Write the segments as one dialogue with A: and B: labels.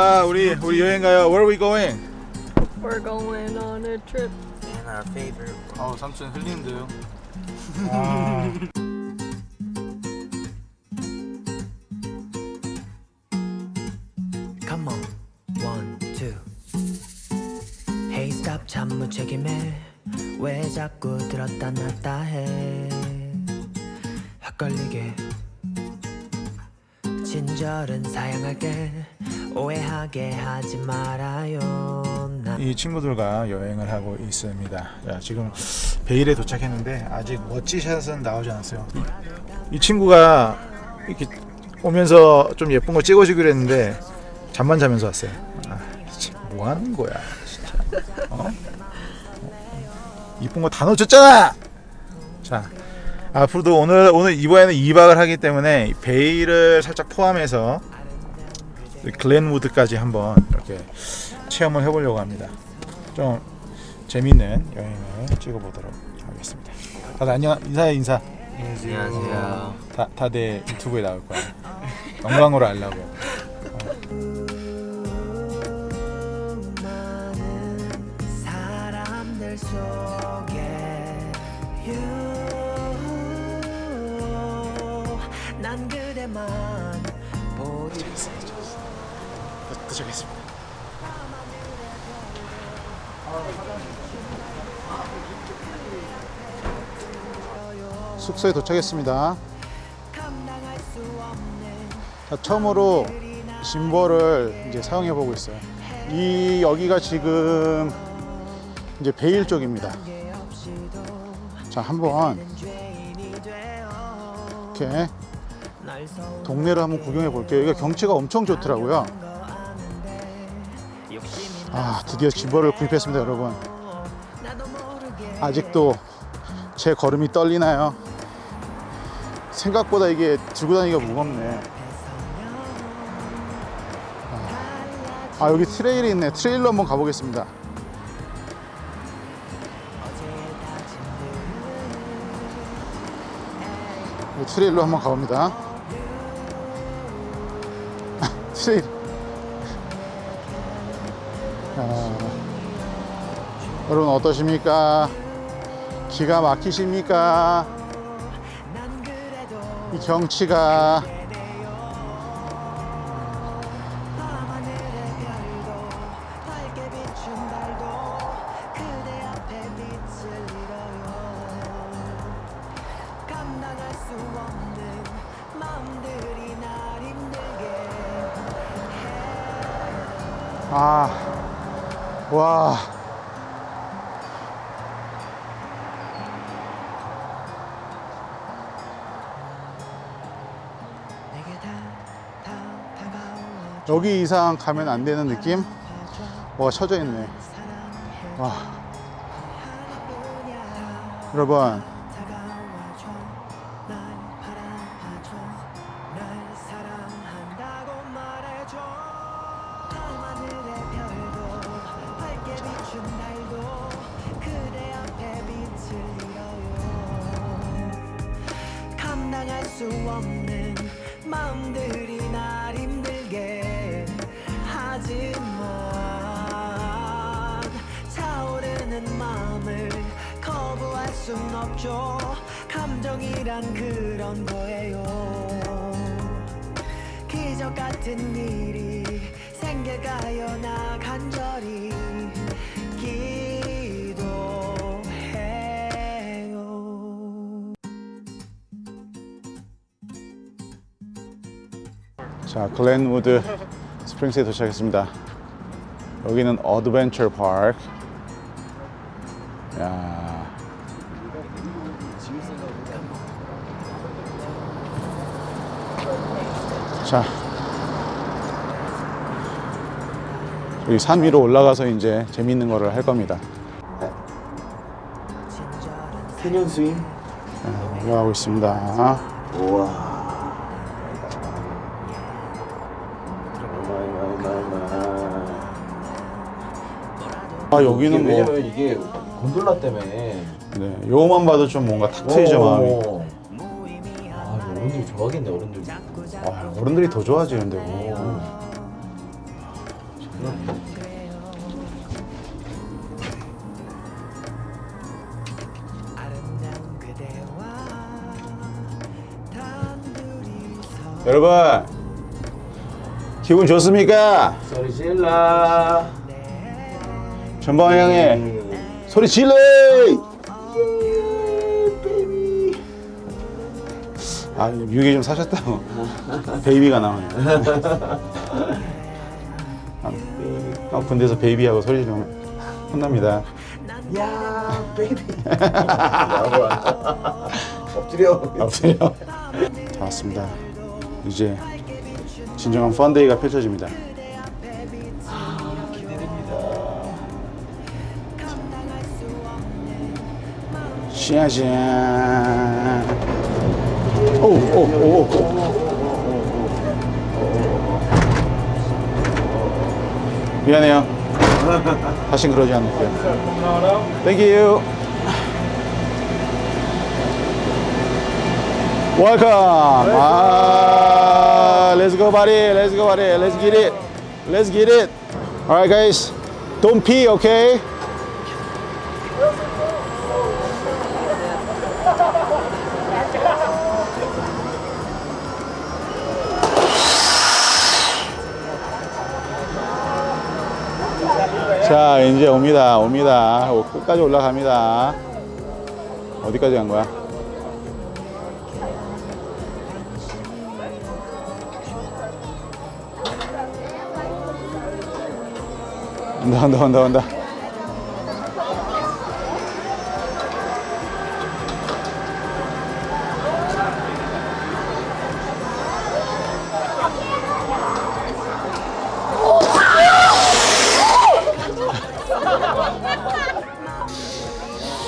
A: 자, 우리 우리 여행 가요. Where are we going?
B: We're going on a trip.
C: And our favorite.
A: 아우 삼촌 흘리는데요.
C: Come on, one, two. Hey, stop, 참 무책임해. 왜 자꾸 들었다 놨다 해? 헷갈리게. 친절은 사양할게. 오해하게 하지 말아요.
A: 난이 친구들과 여행을 하고 있습니다. 자, 지금 베일에 도착했는데 아직 멋지샷은 나오지 않았어요. 이, 이 친구가 이렇게 오면서 좀 예쁜 거 찍어주기로 했는데 잠만 자면서 왔어요. 아, 뭐 하는 거야, 진짜. 어? 이쁜 거 다 놓쳤잖아. 자, 앞으로도 오늘 오늘 이번에는 2박을 하기 때문에 베일을 살짝 포함해서 글렌우드까지 한번 이렇게 체험을 해보려고 합니다. 좀 재밌는 여행을 찍어보도록 하겠습니다. 다들 안녕 인사해 인사.
C: 안녕하세요.
A: 다 다들 유튜브에 나올 거야. 영광으로 알라고.
C: 많은
A: 도착했습니다. 숙소에 도착했습니다. 자, 처음으로 짐벌을 이제 사용해 보고 있어요. 이 여기가 지금 이제 베일 쪽입니다. 자, 한번 이렇게 동네를 한번 구경해 볼게요. 여기가 경치가 엄청 좋더라고요.
C: 아,
A: 드디어 짐벌을 구입했습니다, 여러분. 아직도 제 걸음이 떨리나요? 생각보다 이게 들고 다니기가 무겁네. 아, 여기 트레일이 있네. 트레일로 한번 가보겠습니다. 이 트레일로 한번 가봅니다. 트레일. 아, 여러분 어떠십니까? 기가 막히십니까? 이 경치가 아, 와. 여기 이상 가면 안 되는 느낌? 뭐가 쳐져 있네. 와, 여러분.
C: 없는 마음들이 날 힘들게 하지만 차오르는 마음을 거부할 순 없죠. 감정이란 그런 거예요. 기적 같은 일이 생겨가요. 나 간절히 기
A: 자, 글렌우드 스프링스에 도착했습니다. 여기는 어드벤처 파크. 야. 자. 여기 산 위로 올라가서 이제 재밌는 거를 할 겁니다.
D: 캐년 스윙?
A: 자, 올라가고 있습니다.
D: 우와.
A: 아, 여기는 뭐,
D: 왜냐면 이게 곤돌라 때문에.
A: 네, 요거만 봐도 좀 뭔가 탁 트이죠, 마음이.
D: 오. 아, 이거 어른들이 좋아하겠네, 어른들.
A: 아, 어른들이 더 좋아하지, 근데 뭐.
C: 단둘이서
A: 여러분 기분 좋습니까?
D: 소리 질러.
A: 전방 향해 소리 질러! 아 미국에 좀 사셨다고 베이비가 나오네. 아, 아, 군대에서 베이비하고 소리 지르면 혼납니다.
D: 야, 베이비. 엎드려.
A: 엎드려. 다 왔습니다. 이제 진정한 펀데이가 펼쳐집니다. 짜잔. 오, 오, 오, 오. 미안해요. 다신 그러지 않을게요. You. Welcome. Ah, let's go, buddy. Let's go, buddy. Let's get it. Let's get it. All right, guys. Don't pee, okay? 자, 이제 옵니다. 옵니다. 오, 끝까지 올라갑니다. 어디까지 간 거야? 온다 온다 온다 온다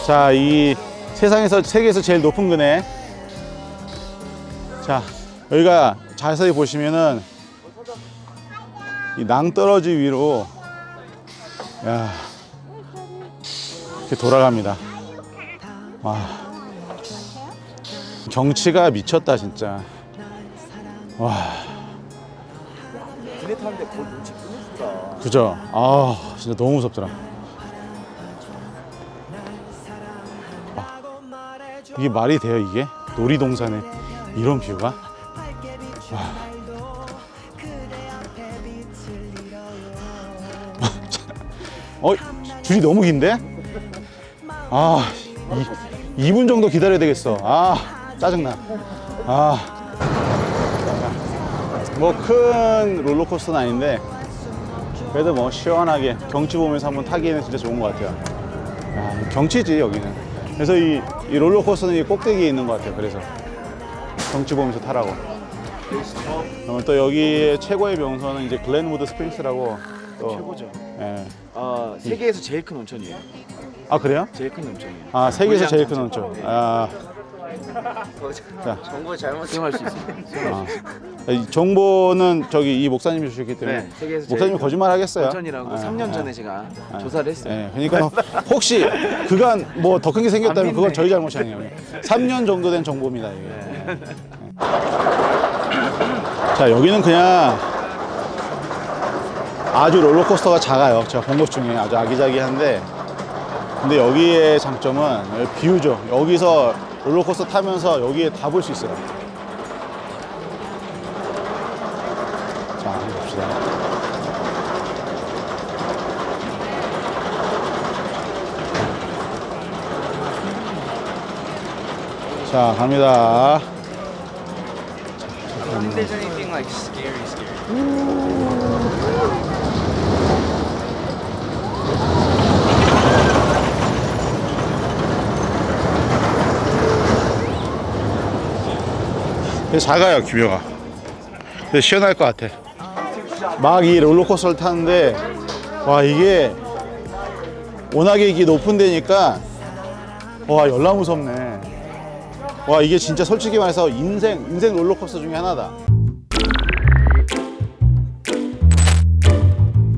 A: 자, 이 세상에서 세계에서 제일 높은 그네. 자, 여기가 자세히 보시면은 이 낭떠러지 위로 야 이렇게 돌아갑니다. 와 경치가 미쳤다 진짜. 와
D: 그네 타는데 볼 눈치 끊었다.
A: 그죠? 아 진짜 너무 무섭더라. 이게 말이 돼요 이게 놀이동산에 이런 뷰가?
C: 비춘 날도 그대 앞에 빛을 잃어요
A: 어 줄이 너무 긴데? 아 이, 2분 정도 기다려야 되겠어. 아 짜증나. 아. 뭐 큰 롤러코스터는 아닌데 그래도 뭐 시원하게 경치 보면서 한번 타기에는 진짜 좋은 것 같아요. 야, 경치지 여기는. 그래서 이, 이 롤러코스터는 이 꼭대기에 있는 것 같아요. 그래서 경치 보면서 타라고. 그러면 또 여기의 최고의 명소는 이제 글렌우드 스프링스라고 또
E: 최고죠.
A: 예.
E: 아 세계에서 제일 큰 온천이에요.
A: 아 그래요?
E: 제일 큰 온천이에요.
A: 아 세계에서 제일 큰 온천. 아, 자,
E: 정보 잘못 사용할 수 있습니다.
A: 아. 이 정보는 저기 이 목사님이 주셨기 때문에
E: 네, 세계에서
A: 목사님이
E: 제일
A: 거짓말 하겠어요.
E: 온천이라고
A: 아,
E: 3년
A: 아,
E: 전에 제가
A: 아.
E: 조사를 했어요.
A: 예, 그러니까 혹시 그간 뭐 더 큰 게 생겼다면
E: 안
A: 그건. 저희 잘못이 아니에요. 3년 정도 된 정보입니다. 이게.
E: 네.
A: 자 여기는 그냥 아주 롤러코스터가 작아요. 제가 본 것 중에 아주 아기자기한데 근데 여기의 장점은 뷰죠. 여기서 롤러코스터 타면서 여기에 다 볼 수 있어요. 자, 한번 봅시다. 자, 갑니다.
E: There's
A: 작아요. 되게 시원할 것 같아. 막 이 롤러코스터를 타는데, 와, 이게 워낙에 이게 높은 데니까, 와, 열나 무섭네. 와, 이게 진짜 솔직히 말해서 인생, 인생 롤러코스터 중에 하나다.